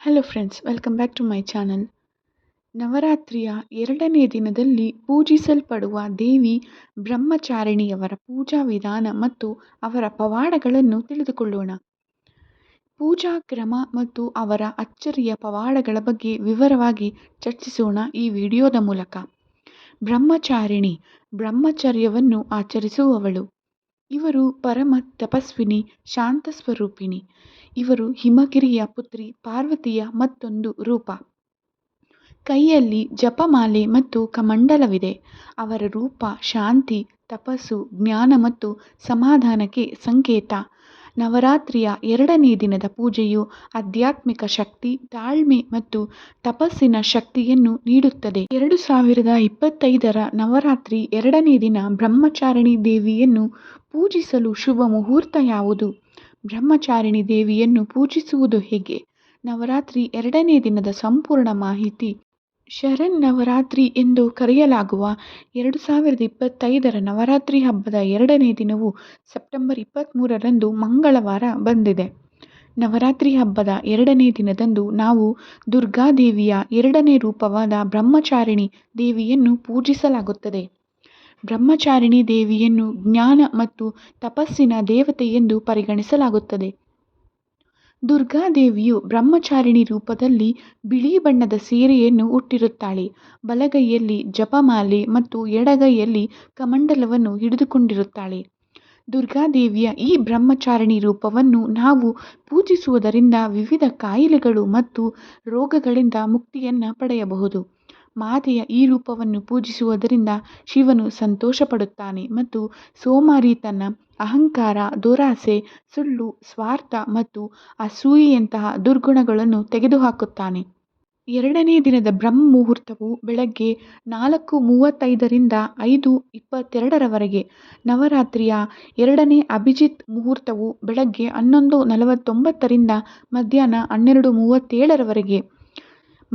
Hello friends welcome back to my channel ನವರಾತ್ರಿಯ ಎರಡನೇ ದಿನದಲ್ಲಿ ಪೂಜಿಸಲ್ಪಡುವ ದೇವಿ ಬ್ರಹ್ಮಚಾರಿಣಿಯವರ ಪೂಜಾ ವಿಧಾನ ಮತ್ತು ಅವರ ಪವಾಡಗಳನ್ನು ತಿಳಿದುಕೊಳ್ಳೋಣ. ಪೂಜಾ ಕ್ರಮ ಮತ್ತು ಅವರ ಅಚ್ಚರಿಯ ಪವಾಡಗಳ ಬಗ್ಗೆ ವಿವರವಾಗಿ ಚರ್ಚಿಸೋಣ ಈ ವಿಡಿಯೋದ ಮೂಲಕ. ಬ್ರಹ್ಮಚಾರಿಣಿ, ಬ್ರಹ್ಮಚರ್ಯವನ್ನು ಆಚರಿಸುವವಳು. ಇವರು ಪರಮ ತಪಸ್ವಿನಿ, ಶಾಂತ ಸ್ವರೂಪಿಣಿ. ಇವರು ಹಿಮಗಿರಿಯ ಪುತ್ರಿ, ಪಾರ್ವತಿಯ ಮತ್ತೊಂದು ರೂಪ. ಕೈಯಲ್ಲಿ ಜಪಮಾಲೆ ಮತ್ತು ಕಮಂಡಲವಿದೆ. ಅವರ ರೂಪ ಶಾಂತಿ, ತಪಸ್ಸು, ಜ್ಞಾನ ಮತ್ತು ಸಮಾಧಾನಕ್ಕೆ ಸಂಕೇತ. ನವರಾತ್ರಿಯ ಎರಡನೇ ದಿನದ ಪೂಜೆಯು ಆಧ್ಯಾತ್ಮಿಕ ಶಕ್ತಿ, ತಾಳ್ಮೆ ಮತ್ತು ತಪಸ್ಸಿನ ಶಕ್ತಿಯನ್ನು ನೀಡುತ್ತದೆ. ಎರಡು ಸಾವಿರದ ಇಪ್ಪತ್ತೈದರ ನವರಾತ್ರಿ ಎರಡನೇ ದಿನ ಬ್ರಹ್ಮಚಾರಿಣಿ ದೇವಿಯನ್ನು ಪೂಜಿಸಲು ಶುಭ ಮುಹೂರ್ತ ಯಾವುದು? ಬ್ರಹ್ಮಚಾರಿಣಿ ದೇವಿಯನ್ನು ಪೂಜಿಸುವುದು ಹೇಗೆ? ನವರಾತ್ರಿ ಎರಡನೇ ದಿನದ ಸಂಪೂರ್ಣ ಮಾಹಿತಿ ಶರನ್ನವರಾತ್ರಿ ಎಂದು ಕರೆಯಲಾಗುವ ಎರಡು ಸಾವಿರದ ಇಪ್ಪತ್ತೈದರ ನವರಾತ್ರಿ ಹಬ್ಬದ ಎರಡನೇ ದಿನವು ಸೆಪ್ಟೆಂಬರ್ ಇಪ್ಪತ್ತ್ಮೂರರಂದು ಮಂಗಳವಾರ ಬಂದಿದೆ. ನವರಾತ್ರಿ ಹಬ್ಬದ ಎರಡನೇ ದಿನದಂದು ನಾವು ದುರ್ಗಾದೇವಿಯ ಎರಡನೇ ರೂಪವಾದ ಬ್ರಹ್ಮಚಾರಿಣಿ ದೇವಿಯನ್ನು ಪೂಜಿಸಲಾಗುತ್ತದೆ. ಬ್ರಹ್ಮಚಾರಿಣಿ ದೇವಿಯನ್ನು ಜ್ಞಾನ ಮತ್ತು ತಪಸ್ಸಿನ ದೇವತೆ ಎಂದು ಪರಿಗಣಿಸಲಾಗುತ್ತದೆ. ದುರ್ಗಾದೇವಿಯು ಬ್ರಹ್ಮಚಾರಿಣಿ ರೂಪದಲ್ಲಿ ಬಿಳಿ ಬಣ್ಣದ ಸೀರೆಯನ್ನು ಉಟ್ಟಿರುತ್ತಾಳೆ. ಬಲಗೈಯಲ್ಲಿ ಜಪಮಾಲೆ ಮತ್ತು ಎಡಗೈಯಲ್ಲಿ ಕಮಂಡಲವನ್ನು ಹಿಡಿದುಕೊಂಡಿರುತ್ತಾಳೆ. ದುರ್ಗಾದೇವಿಯ ಈ ಬ್ರಹ್ಮಚಾರಿಣಿ ರೂಪವನ್ನು ನಾವು ಪೂಜಿಸುವುದರಿಂದ ವಿವಿಧ ಕಾಯಿಲೆಗಳು ಮತ್ತು ರೋಗಗಳಿಂದ ಮುಕ್ತಿಯನ್ನು ಪಡೆಯಬಹುದು. ಮಾತೆಯ ಈ ರೂಪವನ್ನು ಪೂಜಿಸುವುದರಿಂದ ಶಿವನು ಸಂತೋಷಪಡುತ್ತಾನೆ ಮತ್ತು ಸೋಮಾರಿತನ ಅಹಂಕಾರ, ದುರಾಸೆ, ಸುಳ್ಳು, ಸ್ವಾರ್ಥ ಮತ್ತು ಅಸೂಯೆಯಂತಹ ದುರ್ಗುಣಗಳನ್ನು ತೆಗೆದುಹಾಕುತ್ತಾನೆ. ಎರಡನೇ ದಿನದ ಬ್ರಹ್ಮ ಮುಹೂರ್ತವು ಬೆಳಗ್ಗೆ ನಾಲ್ಕು ಮೂವತ್ತೈದರಿಂದ ಐದು ಇಪ್ಪತ್ತೆರಡರವರೆಗೆ, ನವರಾತ್ರಿಯ ಎರಡನೇ ಅಭಿಜಿತ್ ಮುಹೂರ್ತವು ಬೆಳಗ್ಗೆ ಹನ್ನೊಂದು ನಲವತ್ತೊಂಬತ್ತರಿಂದ ಮಧ್ಯಾಹ್ನ ಹನ್ನೆರಡು ಮೂವತ್ತೇಳರವರೆಗೆ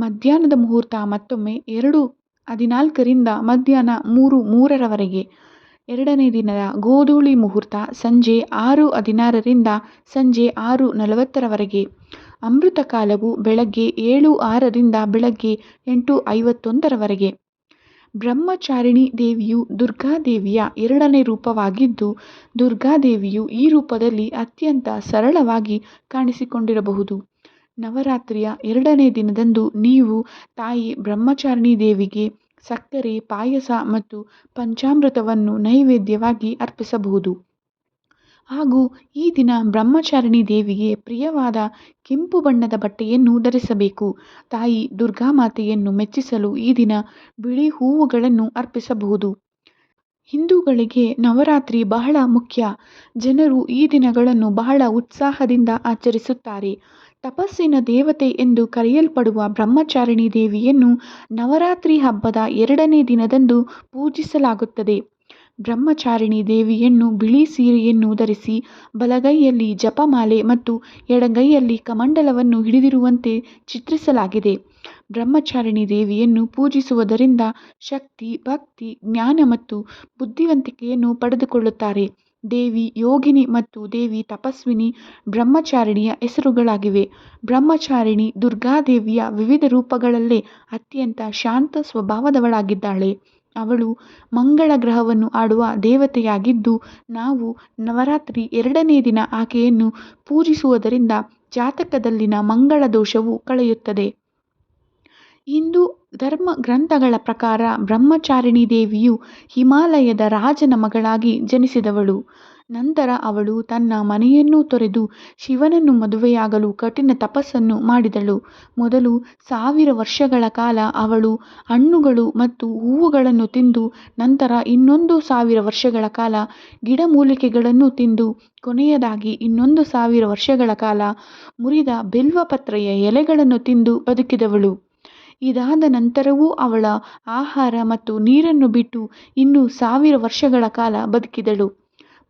ಮಧ್ಯಾಹ್ನದ ಮುಹೂರ್ತ ಮತ್ತೊಮ್ಮೆ ಎರಡು ಹದಿನಾಲ್ಕರಿಂದ ಮಧ್ಯಾಹ್ನ ಮೂರು, ಮೂರರವರೆಗೆ. ಎರಡನೇ ದಿನದ ಗೋಧೂಳಿ ಮುಹೂರ್ತ ಸಂಜೆ ಆರು, ಹದಿನಾರರಿಂದ ಸಂಜೆ ಆರು, ನಲವತ್ತರವರೆಗೆ. ಅಮೃತ ಕಾಲವು ಬೆಳಗ್ಗೆ ಏಳು, ಆರರಿಂದ ಬೆಳಗ್ಗೆ ಎಂಟು, ಐವತ್ತೊಂದರವರೆಗೆ. ಬ್ರಹ್ಮಚಾರಿಣಿ ದೇವಿಯು ದುರ್ಗಾದೇವಿಯ ಎರಡನೇ ರೂಪವಾಗಿದ್ದು ದುರ್ಗಾದೇವಿಯು ಈ ರೂಪದಲ್ಲಿ ಅತ್ಯಂತ ಸರಳವಾಗಿ ಕಾಣಿಸಿಕೊಂಡಿರಬಹುದು. ನವರಾತ್ರಿಯ ಎರಡನೇ ದಿನದಂದು ನೀವು ತಾಯಿ ಬ್ರಹ್ಮಚಾರಿಣಿ ದೇವಿಗೆ ಸಕ್ಕರೆ, ಪಾಯಸ ಮತ್ತು ಪಂಚಾಮೃತವನ್ನು ನೈವೇದ್ಯವಾಗಿ ಅರ್ಪಿಸಬಹುದು. ಹಾಗೂ ಈ ದಿನ ಬ್ರಹ್ಮಚಾರಿಣಿ ದೇವಿಗೆ ಪ್ರಿಯವಾದ ಕೆಂಪು ಬಣ್ಣದ ಬಟ್ಟೆಯನ್ನು ಧರಿಸಬೇಕು. ತಾಯಿ ದುರ್ಗಾ ಮಾತೆಯನ್ನು ಮೆಚ್ಚಿಸಲು ಈ ದಿನ ಬಿಳಿ ಹೂವುಗಳನ್ನು ಅರ್ಪಿಸಬಹುದು. ಹಿಂದೂಗಳಿಗೆ ನವರಾತ್ರಿ ಬಹಳ ಮುಖ್ಯ. ಜನರು ಈ ದಿನಗಳನ್ನು ಬಹಳ ಉತ್ಸಾಹದಿಂದ ಆಚರಿಸುತ್ತಾರೆ. ತಪಸ್ಸಿನ ದೇವತೆ ಎಂದು ಕರೆಯಲ್ಪಡುವ ಬ್ರಹ್ಮಚಾರಿಣಿ ದೇವಿಯನ್ನು ನವರಾತ್ರಿ ಹಬ್ಬದ ಎರಡನೇ ದಿನದಂದು ಪೂಜಿಸಲಾಗುತ್ತದೆ. ಬ್ರಹ್ಮಚಾರಿಣಿ ದೇವಿಯನ್ನು ಬಿಳಿ ಸೀರೆಯನ್ನು ಧರಿಸಿ ಬಲಗೈಯಲ್ಲಿ ಜಪಮಾಲೆ ಮತ್ತು ಎಡಗೈಯಲ್ಲಿ ಕಮಂಡಲವನ್ನು ಹಿಡಿದಿರುವಂತೆ ಚಿತ್ರಿಸಲಾಗಿದೆ. ಬ್ರಹ್ಮಚಾರಿಣಿ ದೇವಿಯನ್ನು ಪೂಜಿಸುವುದರಿಂದ ಶಕ್ತಿ, ಭಕ್ತಿ, ಜ್ಞಾನ ಮತ್ತು ಬುದ್ಧಿವಂತಿಕೆಯನ್ನು ಪಡೆದುಕೊಳ್ಳುತ್ತಾರೆ. ದೇವಿ ಯೋಗಿನಿ ಮತ್ತು ದೇವಿ ತಪಸ್ವಿನಿ ಬ್ರಹ್ಮಚಾರಿಣಿಯ ಹೆಸರುಗಳಾಗಿವೆ. ಬ್ರಹ್ಮಚಾರಿಣಿ ದುರ್ಗಾದೇವಿಯ ವಿವಿಧ ರೂಪಗಳಲ್ಲೇ ಅತ್ಯಂತ ಶಾಂತ ಸ್ವಭಾವದವಳಾಗಿದ್ದಾಳೆ. ಅವಳು ಮಂಗಳ ಗ್ರಹವನ್ನು ಆಡುವ ದೇವತೆಯಾಗಿದ್ದು, ನಾವು ನವರಾತ್ರಿ ಎರಡನೇ ದಿನ ಆಕೆಯನ್ನು ಪೂಜಿಸುವುದರಿಂದ ಜಾತಕದಲ್ಲಿನ ಮಂಗಳ ದೋಷವು ಕಳೆಯುತ್ತದೆ. ಹಿಂದೂ ಧರ್ಮ ಗ್ರಂಥಗಳ ಪ್ರಕಾರ ಬ್ರಹ್ಮಚಾರಿಣಿ ದೇವಿಯು ಹಿಮಾಲಯದ ರಾಜನ ಮಗಳಾಗಿ ಜನಿಸಿದವಳು. ನಂತರ ಅವಳು ತನ್ನ ಮನೆಯನ್ನು ತೊರೆದು ಶಿವನನ್ನು ಮದುವೆಯಾಗಲು ಕಠಿಣ ತಪಸ್ಸನ್ನು ಮಾಡಿದಳು. ಮೊದಲು ಸಾವಿರ ವರ್ಷಗಳ ಕಾಲ ಅವಳು ಹಣ್ಣುಗಳು ಮತ್ತು ಹೂವುಗಳನ್ನು ತಿಂದು, ನಂತರ ಇನ್ನೊಂದು ಸಾವಿರ ವರ್ಷಗಳ ಕಾಲ ಗಿಡಮೂಲಿಕೆಗಳನ್ನು ತಿಂದು, ಕೊನೆಯದಾಗಿ ಇನ್ನೊಂದು ಸಾವಿರ ವರ್ಷಗಳ ಕಾಲ ಮುರಿದ ಬಿಲ್ವಪತ್ರೆಯ ಎಲೆಗಳನ್ನು ತಿಂದು ಬದುಕಿದವಳು. ಇದಾದ ನಂತರವೂ ಅವಳ ಆಹಾರ ಮತ್ತು ನೀರನ್ನು ಬಿಟ್ಟು ಇನ್ನೂ ಸಾವಿರ ವರ್ಷಗಳ ಕಾಲ ಬದುಕಿದಳು.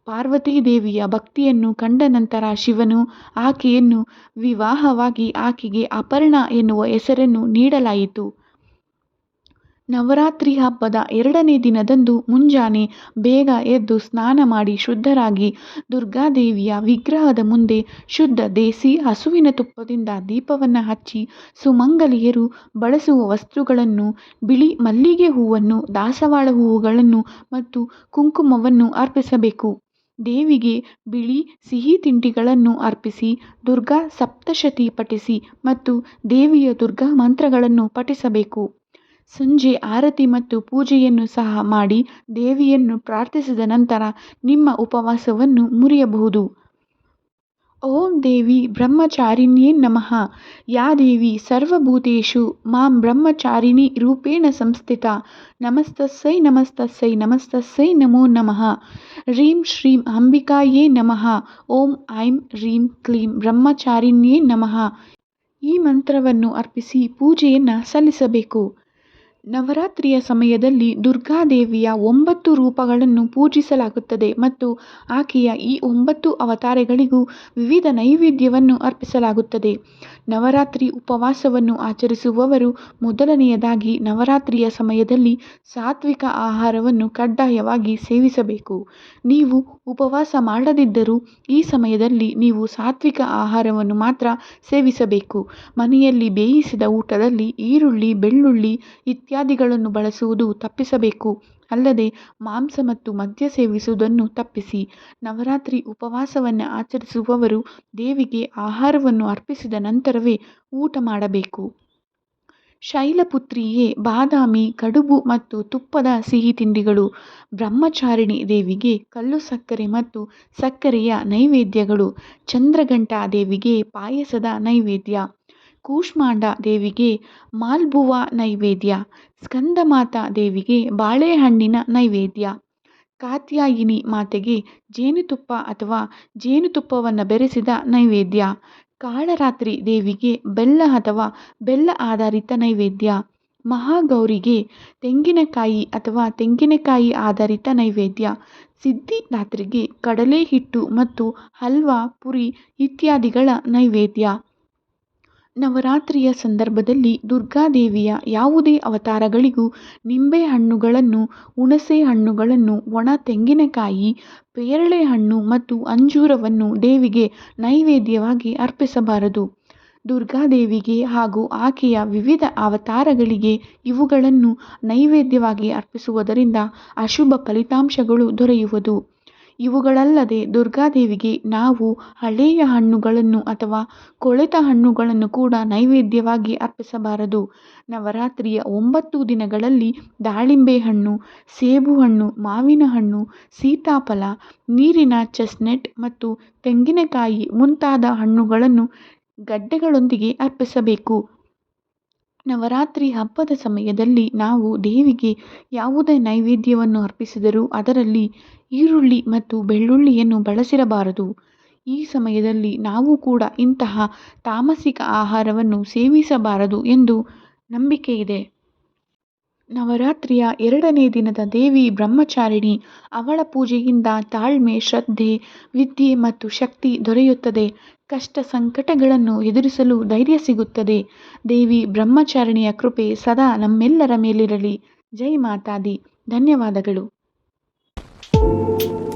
ಪಾರ್ವತೀ ದೇವಿಯ ಭಕ್ತಿಯನ್ನು ಕಂಡ ನಂತರ ಶಿವನು ಆಕೆಯನ್ನು ವಿವಾಹವಾಗಿ ಆಕೆಗೆ ಅಪರ್ಣ ಎನ್ನುವ ಹೆಸರನ್ನು ನೀಡಲಾಯಿತು. ನವರಾತ್ರಿ ಹಬ್ಬದ ಎರಡನೇ ದಿನದಂದು ಮುಂಜಾನೆ ಬೇಗ ಎದ್ದು ಸ್ನಾನ ಮಾಡಿ ಶುದ್ಧರಾಗಿ ದುರ್ಗಾದೇವಿಯ ವಿಗ್ರಹದ ಮುಂದೆ ಶುದ್ಧ ದೇಸಿ ಹಸುವಿನ ತುಪ್ಪದಿಂದ ದೀಪವನ್ನು ಹಚ್ಚಿ ಸುಮಂಗಲಿಯರು ಬಳಸುವ ವಸ್ತುಗಳನ್ನು, ಬಿಳಿ ಮಲ್ಲಿಗೆ ಹೂವನ್ನು, ದಾಸವಾಳ ಹೂವುಗಳನ್ನು ಮತ್ತು ಕುಂಕುಮವನ್ನು ಅರ್ಪಿಸಬೇಕು. ದೇವಿಗೆ ಬಿಳಿ ಸಿಹಿ ತಿಂಡಿಗಳನ್ನು ಅರ್ಪಿಸಿ, ದುರ್ಗಾ ಸಪ್ತಶತಿ ಪಠಿಸಿ ಮತ್ತು ದೇವಿಯ ದುರ್ಗಾ ಮಂತ್ರಗಳನ್ನು ಪಠಿಸಬೇಕು. ಸಂಜೆ ಆರತಿ ಮತ್ತು ಪೂಜೆಯನ್ನು ಸಹ ಮಾಡಿ ದೇವಿಯನ್ನು ಪ್ರಾರ್ಥಿಸಿದ ನಂತರ ನಿಮ್ಮ ಉಪವಾಸವನ್ನು ಮುರಿಯಬಹುದು. ಓಂ ದೇವಿ ಬ್ರಹ್ಮಚಾರಿಣ್ಯೇ ನಮಃ. ಯಾ ದೇವಿ ಸರ್ವಭೂತೇಷು ಮಾಂ ಬ್ರಹ್ಮಚಾರಿಣಿ ರೂಪೇಣ ಸಂಸ್ಥಿತ. ನಮಸ್ತಸ್ಸೈ ನಮಸ್ತಸ್ಸೈ ನಮಸ್ತಸ್ಸೈ ನಮೋ ನಮಃ. ರೀಂ ಶ್ರೀಂ ಅಂಬಿಕಾಯೇ ನಮಃ. ಓಂ ಐಂ ರೀಂ ಕ್ಲೀಂ ಬ್ರಹ್ಮಚಾರಿಣ್ಯೇ ನಮಃ. ಈ ಮಂತ್ರವನ್ನು ಅರ್ಪಿಸಿ ಪೂಜೆಯನ್ನು ಸಲ್ಲಿಸಬೇಕು. ನವರಾತ್ರಿಯ ಸಮಯದಲ್ಲಿ ದುರ್ಗಾದೇವಿಯ ಒಂಬತ್ತು ರೂಪಗಳನ್ನು ಪೂಜಿಸಲಾಗುತ್ತದೆ ಮತ್ತು ಆಕೆಯ ಈ ಒಂಬತ್ತು ಅವತಾರಗಳಿಗೂ ವಿವಿಧ ನೈವೇದ್ಯವನ್ನು ಅರ್ಪಿಸಲಾಗುತ್ತದೆ. ನವರಾತ್ರಿ ಉಪವಾಸವನ್ನು ಆಚರಿಸುವವರು ಮೊದಲನೆಯದಾಗಿ ನವರಾತ್ರಿಯ ಸಮಯದಲ್ಲಿ ಸಾತ್ವಿಕ ಆಹಾರವನ್ನು ಕಡ್ಡಾಯವಾಗಿ ಸೇವಿಸಬೇಕು. ನೀವು ಉಪವಾಸ ಮಾಡದಿದ್ದರೂ ಈ ಸಮಯದಲ್ಲಿ ನೀವು ಸಾತ್ವಿಕ ಆಹಾರವನ್ನು ಮಾತ್ರ ಸೇವಿಸಬೇಕು. ಮನೆಯಲ್ಲಿ ಬೇಯಿಸಿದ ಊಟದಲ್ಲಿ ಈರುಳ್ಳಿ, ಬೆಳ್ಳುಳ್ಳಿ ಇತ್ಯಾದಿಗಳನ್ನು ಬಳಸುವುದು ತಪ್ಪಿಸಬೇಕು. ಅಲ್ಲದೆ ಮಾಂಸ ಮತ್ತು ಮದ್ಯ ಸೇವಿಸುವುದನ್ನು ತಪ್ಪಿಸಿ. ನವರಾತ್ರಿ ಉಪವಾಸವನ್ನು ಆಚರಿಸುವವರು ದೇವಿಗೆ ಆಹಾರವನ್ನು ಅರ್ಪಿಸಿದ ನಂತರವೇ ಊಟ ಮಾಡಬೇಕು. ಶೈಲಪುತ್ರಿಯೇ, ಬಾದಾಮಿ, ಕಡುಬು ಮತ್ತು ತುಪ್ಪದ ಸಿಹಿ ತಿಂಡಿಗಳು, ಬ್ರಹ್ಮಚಾರಿಣಿ ದೇವಿಗೆ ಕಲ್ಲು ಸಕ್ಕರೆ ಮತ್ತು ಸಕ್ಕರೆಯ ನೈವೇದ್ಯಗಳು, ಚಂದ್ರಘಂಟಾ ದೇವಿಗೆ ಪಾಯಸದ ನೈವೇದ್ಯ ಕೂಷ್ಮಾಂಡ ದೇವಿಗೆ ಮಾಲ್ಬುವ ನೈವೇದ್ಯ, ಸ್ಕಂದಮಾತಾ ದೇವಿಗೆ ಬಾಳೆಹಣ್ಣಿನ ನೈವೇದ್ಯ. ಕಾತ್ಯಾಯಿನಿ ಮಾತೆಗೆ ಜೇನುತುಪ್ಪ ಅಥವಾ ಜೇನುತುಪ್ಪವನ್ನು ಬೆರೆಸಿದ ನೈವೇದ್ಯ. ಕಾಳರಾತ್ರಿ ದೇವಿಗೆ ಬೆಲ್ಲ ಅಥವಾ ಬೆಲ್ಲ ಆಧಾರಿತ ನೈವೇದ್ಯ. ಮಹಾಗೌರಿಗೆ ತೆಂಗಿನಕಾಯಿ ಅಥವಾ ತೆಂಗಿನಕಾಯಿ ಆಧಾರಿತ ನೈವೇದ್ಯ. ಸಿದ್ಧಿದಾತ್ರಿಗೆ ಕಡಲೆ ಹಿಟ್ಟು ಮತ್ತು ಹಲ್ವಾ, ಪುರಿ ಇತ್ಯಾದಿಗಳ ನೈವೇದ್ಯ. ನವರಾತ್ರಿಯ ಸಂದರ್ಭದಲ್ಲಿ ದುರ್ಗಾದೇವಿಯ ಯಾವುದೇ ಅವತಾರಗಳಿಗೂ ನಿಂಬೆ ಹಣ್ಣುಗಳನ್ನು, ಹುಣಸೆ ಹಣ್ಣುಗಳನ್ನು, ಒಣ ತೆಂಗಿನಕಾಯಿ, ಪೇರಳೆ ಹಣ್ಣು ಮತ್ತು ಅಂಜೂರವನ್ನು ದೇವಿಗೆ ನೈವೇದ್ಯವಾಗಿ ಅರ್ಪಿಸಬಾರದು. ದುರ್ಗಾದೇವಿಗೆ ಹಾಗೂ ಆಕೆಯ ವಿವಿಧ ಅವತಾರಗಳಿಗೆ ಇವುಗಳನ್ನು ನೈವೇದ್ಯವಾಗಿ ಅರ್ಪಿಸುವುದರಿಂದ ಅಶುಭ ಫಲಿತಾಂಶಗಳು ದೊರೆಯುವುದು. ಇವುಗಳಲ್ಲದೆ ದುರ್ಗಾದೇವಿಗೆ ನಾವು ಹಳೆಯ ಹಣ್ಣುಗಳನ್ನು ಅಥವಾ ಕೊಳೆತ ಹಣ್ಣುಗಳನ್ನು ಕೂಡ ನೈವೇದ್ಯವಾಗಿ ಅರ್ಪಿಸಬಾರದು. ನವರಾತ್ರಿಯ ಒಂಬತ್ತು ದಿನಗಳಲ್ಲಿ ದಾಳಿಂಬೆ ಹಣ್ಣು, ಸೇಬು ಹಣ್ಣು, ಮಾವಿನ ಹಣ್ಣು, ಸೀತಾಫಲ, ನೀರಿನ ಚೆಸ್ನೆಟ್ ಮತ್ತು ತೆಂಗಿನಕಾಯಿ ಮುಂತಾದ ಹಣ್ಣುಗಳನ್ನು ಗಡ್ಡೆಗಳೊಂದಿಗೆ ಅರ್ಪಿಸಬೇಕು. ನವರಾತ್ರಿ ಹಬ್ಬದ ಸಮಯದಲ್ಲಿ ನಾವು ದೇವಿಗೆ ಯಾವುದೇ ನೈವೇದ್ಯವನ್ನು ಅರ್ಪಿಸಿದರೂ ಅದರಲ್ಲಿ ಈರುಳ್ಳಿ ಮತ್ತು ಬೆಳ್ಳುಳ್ಳಿಯನ್ನು ಬಳಸಿರಬಾರದು. ಈ ಸಮಯದಲ್ಲಿ ನಾವು ಕೂಡ ಇಂತಹ ತಾಮಸಿಕ ಆಹಾರವನ್ನು ಸೇವಿಸಬಾರದು ಎಂದು ನಂಬಿಕೆ ಇದೆ. ನವರಾತ್ರಿಯ ಎರಡನೇ ದಿನದ ದೇವಿ ಬ್ರಹ್ಮಚಾರಿಣಿ ಅವಳ ಪೂಜೆಯಿಂದ ತಾಳ್ಮೆ, ಶ್ರದ್ಧೆ, ವಿದ್ಯೆ ಮತ್ತು ಶಕ್ತಿ ದೊರೆಯುತ್ತದೆ. ಕಷ್ಟ ಸಂಕಟಗಳನ್ನು ಎದುರಿಸಲು ಧೈರ್ಯ ಸಿಗುತ್ತದೆ. ದೇವಿ ಬ್ರಹ್ಮಚಾರಿಣಿಯ ಕೃಪೆ ಸದಾ ನಮ್ಮೆಲ್ಲರ ಮೇಲಿರಲಿ. ಜೈ ಮಾತಾದಿ. ಧನ್ಯವಾದಗಳು. Thank you.